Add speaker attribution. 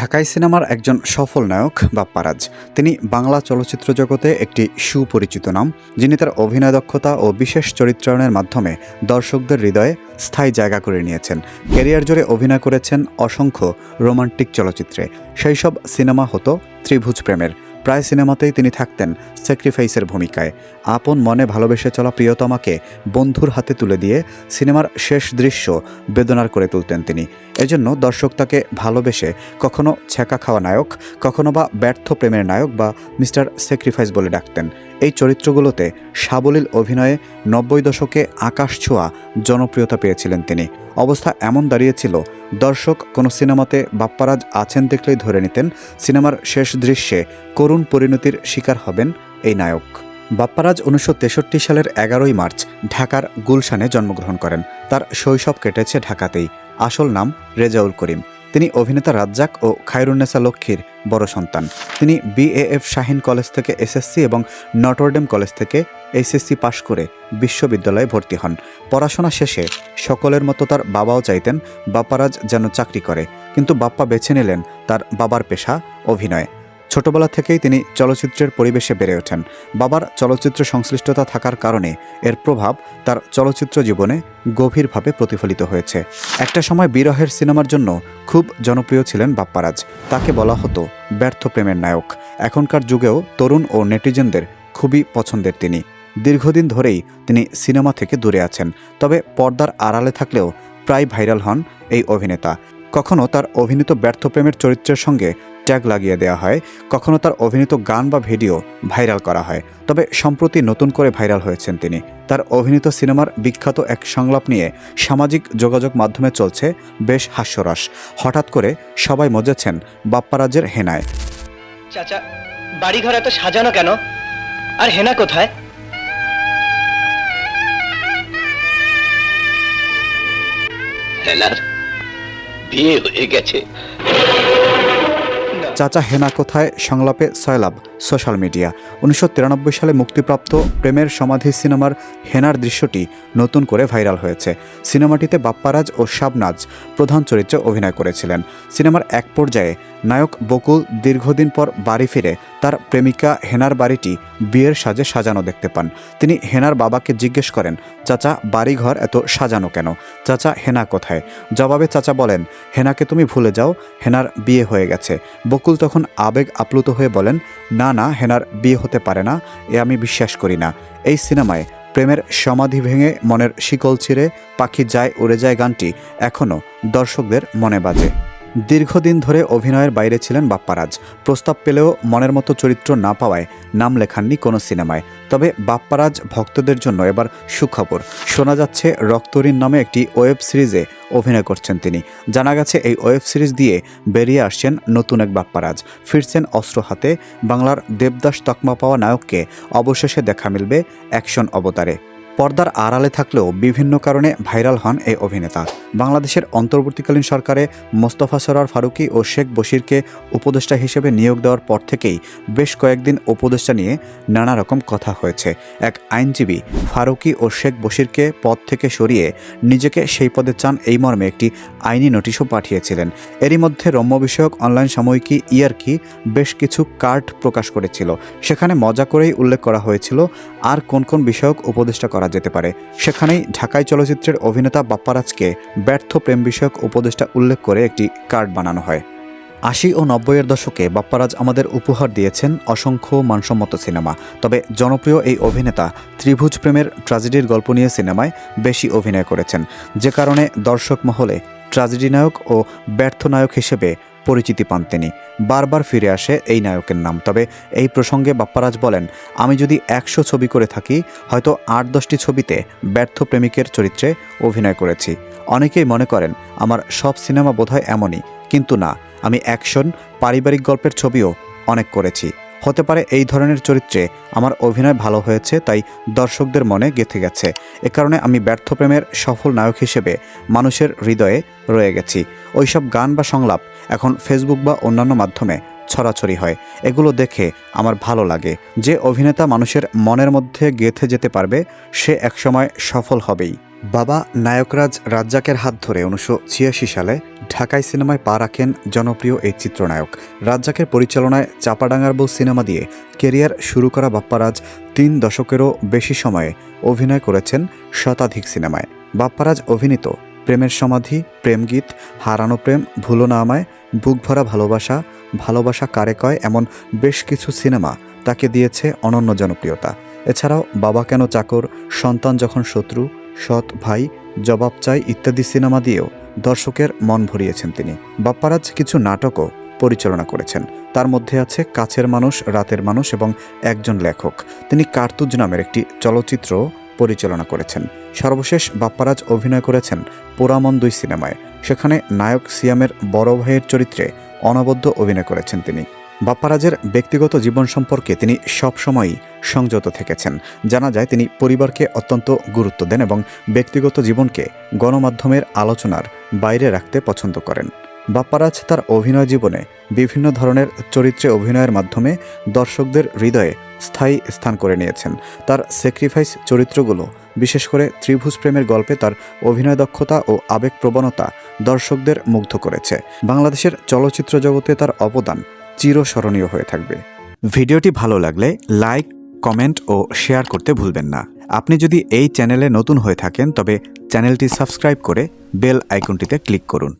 Speaker 1: ঢাকাই সিনেমার একজন সফল নায়ক, বাপ্পারাজ। তিনি বাংলা চলচ্চিত্র জগতে একটি সুপরিচিত নাম, যিনি তার অভিনয় দক্ষতা ও বিশেষ চরিত্রায়নের মাধ্যমে দর্শকদের হৃদয়ে স্থায়ী জায়গা করে নিয়েছেন। ক্যারিয়ার জুড়ে অভিনয় করেছেন অসংখ্য রোমান্টিক চলচ্চিত্রে। সেই সব সিনেমা হতো ত্রিভুজ প্রেমের। প্রায় সিনেমাতেই তিনি থাকতেন স্যাক্রিফাইসের ভূমিকায়। আপন মনে ভালোবেসে চলা প্রিয়তমাকে বন্ধুর হাতে তুলে দিয়ে সিনেমার শেষ দৃশ্য বেদনার করে তুলতেন তিনি। এজন্য দর্শক তাকে ভালোবেসে কখনো ছ্যাঁকা খাওয়া নায়ক, কখনো বা ব্যর্থ প্রেমের নায়ক বা মিস্টার স্যাক্রিফাইস বলে ডাকতেন। এই চরিত্রগুলোতে সাবলীল অভিনয়ে নব্বই দশকে আকাশ ছোঁয়া জনপ্রিয়তা পেয়েছিলেন তিনি। অবস্থা এমন দাঁড়িয়েছিল, দর্শক কোনো সিনেমাতে বাপ্পারাজ আছেন দেখলেই ধরে নিতেন, সিনেমার শেষ দৃশ্যে করুণ পরিণতির শিকার হবেন এই নায়ক। বাপ্পারাজ উনিশশো তেষট্টি সালের এগারোই মার্চ ঢাকার গুলশানে জন্মগ্রহণ করেন। তার শৈশব কেটেছে ঢাকাতেই। আসল নাম রেজাউল করিম। তিনি অভিনেতা রাজ্জাক ও খায়রুন্নেসা লক্ষ্মীর বড় সন্তান। তিনি বিএএফ শাহিন কলেজ থেকে এসএসসি এবং নটরডেম কলেজ থেকে এইচএসসি পাশ করে বিশ্ববিদ্যালয়ে ভর্তি হন। পড়াশোনা শেষে সকলের মতো তার বাবাও চাইতেন, বাপ্পারাজ যেন চাকরি করে। কিন্তু বাপ্পা বেছে নিলেন তার বাবার পেশা, অভিনয়। ছোটবেলা থেকেই তিনি চলচ্চিত্রের পরিবেশে বেড়ে ওঠেন। বাবার চলচ্চিত্র সংশ্লিষ্টতা থাকার কারণে এর প্রভাব তার চলচ্চিত্র জীবনে গভীরভাবে প্রতিফলিত হয়েছে। একটা সময় বিরহের সিনেমার জন্য খুব জনপ্রিয় ছিলেন বাপ্পারাজ। তাকে বলা হতো ব্যর্থ প্রেমের নায়ক। এখনকার যুগেও তরুণ ও নেটিজেনদের খুবই পছন্দের তিনি। দীর্ঘদিন ধরেই তিনি সিনেমা থেকে দূরে আছেন। তবে পর্দার আড়ালে থাকলেও প্রায় ভাইরাল হন এই অভিনেতা। কখনো তার অভিনীত ব্যর্থ প্রেমের চরিত্রের সঙ্গে ট্যাগ লাগিয়ে দেওয়া হয়, কখনো তার অভিনীত গান বা ভিডিও ভাইরাল করা হয়। তবে সম্প্রতি নতুন করে ভাইরাল হয়েছেন তিনি। তার অভিনীত সিনেমার বিখ্যাত এক সংলাপ নিয়ে সামাজিক যোগাযোগ মাধ্যমে চলছে বেশ হাস্যরস। হঠাৎ করে সবাই মজেছেন বাপ্পারাজের হেনায়।
Speaker 2: চাচা, বাড়িঘর এত সাজানো কেন? আর হেনা কোথায়?
Speaker 3: হেলার বিয়ে হয়ে গেছে।
Speaker 1: চাচা হেনা কোথায়? সংলাপে সয়লাভ সোশ্যাল মিডিয়া। উনিশশো তিরানব্বই সালে মুক্তিপ্রাপ্ত প্রেমের সমাধি সিনেমার হেনার দৃশ্যটি নতুন করে ভাইরাল হয়েছে। সিনেমাটিতে বাপ্পারাজ ও শাবনাজ প্রধান চরিত্রে অভিনয় করেছিলেন। সিনেমার এক পর্যায়ে নায়ক বকুল দীর্ঘদিন পর বাড়ি ফিরে তার প্রেমিকা হেনার বাড়িটি বিয়ের সাজে সাজানো দেখতে পান। তিনি হেনার বাবাকে জিজ্ঞেস করেন, চাচা, বাড়িঘর এত সাজানো কেন? চাচা, হেনা কোথায়? জবাবে চাচা বলেন, হেনাকে তুমি ভুলে যাও, হেনার বিয়ে হয়ে গেছে। বকুল তখন আবেগ আপ্লুত হয়ে বলেন, না না, হেনার বিয়ে হতে পারে না, এ আমি বিশ্বাস করি না। এই সিনেমায় প্রেমের সমাধি ভেঙে মনের শিকল ছিঁড়ে পাখি যায় উড়ে যায় গানটি এখনও দর্শকদের মনে বাজে। দীর্ঘদিন ধরে অভিনয়ের বাইরে ছিলেন বাপ্পারাজ। প্রস্তাব পেলেও মনের মতো চরিত্র না পাওয়ায় নাম লেখাননি কোনো সিনেমায়। তবে বাপ্পারাজ ভক্তদের জন্য এবার সুখবর। শোনা যাচ্ছে, রক্তঋণ নামে একটি ওয়েব সিরিজে অভিনয় করছেন তিনি। জানা গেছে, এই ওয়েব সিরিজ দিয়ে বেরিয়ে আসছেন নতুন এক বাপ্পারাজ। ফিরছেন অস্ত্র হাতে। বাংলার দেবদাস তকমা পাওয়া নায়ককে অবশেষে দেখা মিলবে অ্যাকশন অবতারে। পর্দার আড়ালে থাকলেও বিভিন্ন কারণে ভাইরাল হন এই অভিনেতা। বাংলাদেশের অন্তর্বর্তীকালীন সরকারে মোস্তফা সরার ফারুকি ও শেখ বশিরকে উপদেষ্টা হিসেবে নিয়োগ দেওয়ার পর থেকেই বেশ কয়েকদিন উপদেষ্টা নিয়ে নানা রকম কথা হয়েছে। এক আইনজীবী ফারুকি ও শেখ বশিরকে পদ থেকে সরিয়ে নিজেকে সেই পদে চান এই মর্মে একটি আইনি নোটিশও পাঠিয়েছিলেন। এরই মধ্যে রম্য বিষয়ক অনলাইন সাময়িকী ইয়ারকি বেশ কিছু কার্ড প্রকাশ করেছিল। সেখানে মজা করেই উল্লেখ করা হয়েছিল, আর কোন কোন বিষয়ক উপদেষ্টা করা যেতে পারে। সেখানেই ঢাকাই চলচ্চিত্রের অভিনেতা বাপ্পারাজকে ব্যর্থ প্রেম বিষয়ক উপদেষ্টা উল্লেখ করে একটি কার্ড বানানো হয়। আশি ও নব্বইয়ের দশকে বাপ্পারাজ আমাদের উপহার দিয়েছেন অসংখ্য মানসম্মত সিনেমা। তবে জনপ্রিয় এই অভিনেতা ত্রিভুজ প্রেমের ট্র্যাজেডির গল্প নিয়ে সিনেমায় বেশি অভিনয় করেছেন। যে কারণে দর্শক মহলে ট্র্যাজেডি নায়ক ও ব্যর্থ নায়ক হিসেবে পরিচিতি পান তিনি। বারবার ফিরে আসে এই নায়কের নাম। তবে এই প্রসঙ্গে বাপ্পারাজ বলেন, আমি যদি একশো ছবি করে থাকি, হয়তো আট দশটি ছবিতে ব্যর্থ প্রেমিকের চরিত্রে অভিনয় করেছি। অনেকেই মনে করেন, আমার সব সিনেমা বোধহয় এমনই। কিন্তু না, আমি অ্যাকশন, পারিবারিক গল্পের ছবিও অনেক করেছি। হতে পারে এই ধরনের চরিত্রে আমার অভিনয় ভালো হয়েছে, তাই দর্শকদের মনে গেঁথে গেছে। এ কারণে আমি ব্যর্থ প্রেমের সফল নায়ক হিসেবে মানুষের হৃদয়ে রয়ে গেছি। ওইসব গান বা সংলাপ এখন ফেসবুক বা অন্যান্য মাধ্যমে ছড়াছড়ি হয়। এগুলো দেখে আমার ভালো লাগে। যে অভিনেতা মানুষের মনের মধ্যে গেঁথে যেতে পারবে, সে একসময় সফল হবেই। বাবা নায়করাজ রাজ্জাকের হাত ধরে উনিশশো ছিয়াশি সালে ঢাকাই সিনেমায় পা রাখেন জনপ্রিয় এই চিত্রনায়ক। রাজ্জাকের পরিচালনায় চাপাডাঙ্গার বউ সিনেমা দিয়ে কেরিয়ার শুরু করা বাপ্পারাজ তিন দশকেরও বেশি সময়ে অভিনয় করেছেন শতাধিক সিনেমায়। বাপ্পারাজ অভিনীত প্রেমের সমাধি, প্রেমগীত, হারানো প্রেম, ভুলো না আমায়, বুক ভরা ভালোবাসা ভালোবাসা কারে কয় এমন বেশ কিছু সিনেমা তাকে দিয়েছে অনন্য জনপ্রিয়তা। এছাড়াও বাবা কেন চাকর, সন্তান যখন শত্রু সৎ ভাই, জবাব চাই ইত্যাদি সিনেমা দিয়েও দর্শকের মন ভরিয়েছেন তিনি। বাপ্পারাজ কিছু নাটকও পরিচালনা করেছেন। তার মধ্যে আছে কাছের মানুষ, রাতের মানুষ এবং একজন লেখক। তিনি কার্তুজ নামের একটি চলচ্চিত্র পরিচালনা করেছেন। সর্বশেষ বাপ্পারাজ অভিনয় করেছেন পোরামন দুই সিনেমায়। সেখানে নায়ক সিয়ামের বড় ভাইয়ের চরিত্রে অনবদ্য অভিনয় করেছেন তিনি। বাপ্পারাজের ব্যক্তিগত জীবন সম্পর্কে তিনি সবসময়ই সংযত থেকেছেন। জানা যায়, তিনি পরিবারকে অত্যন্ত গুরুত্ব দেন এবং ব্যক্তিগত জীবনকে গণমাধ্যমের আলোচনার বাইরে রাখতে পছন্দ করেন। বাপ্পারাজ তার অভিনয় জীবনে বিভিন্ন ধরনের চরিত্রে অভিনয়ের মাধ্যমে দর্শকদের হৃদয়ে স্থায়ী স্থান করে নিয়েছেন। তার স্যাক্রিফাইস চরিত্রগুলো, বিশেষ করে ত্রিভুজ প্রেমের গল্পে তার অভিনয় দক্ষতা ও আবেগপ্রবণতা দর্শকদের মুগ্ধ করেছে। বাংলাদেশের চলচ্চিত্র জগতে তার অবদান চিরস্মরণীয় হয়ে থাকবে। ভিডিওটি ভালো লাগলে লাইক, কমেন্ট ও শেয়ার করতে ভুলবেন না। আপনি যদি এই চ্যানেলে নতুন হয়ে থাকেন, তবে চ্যানেলটি সাবস্ক্রাইব করে বেল আইকনটিতে ক্লিক করুন।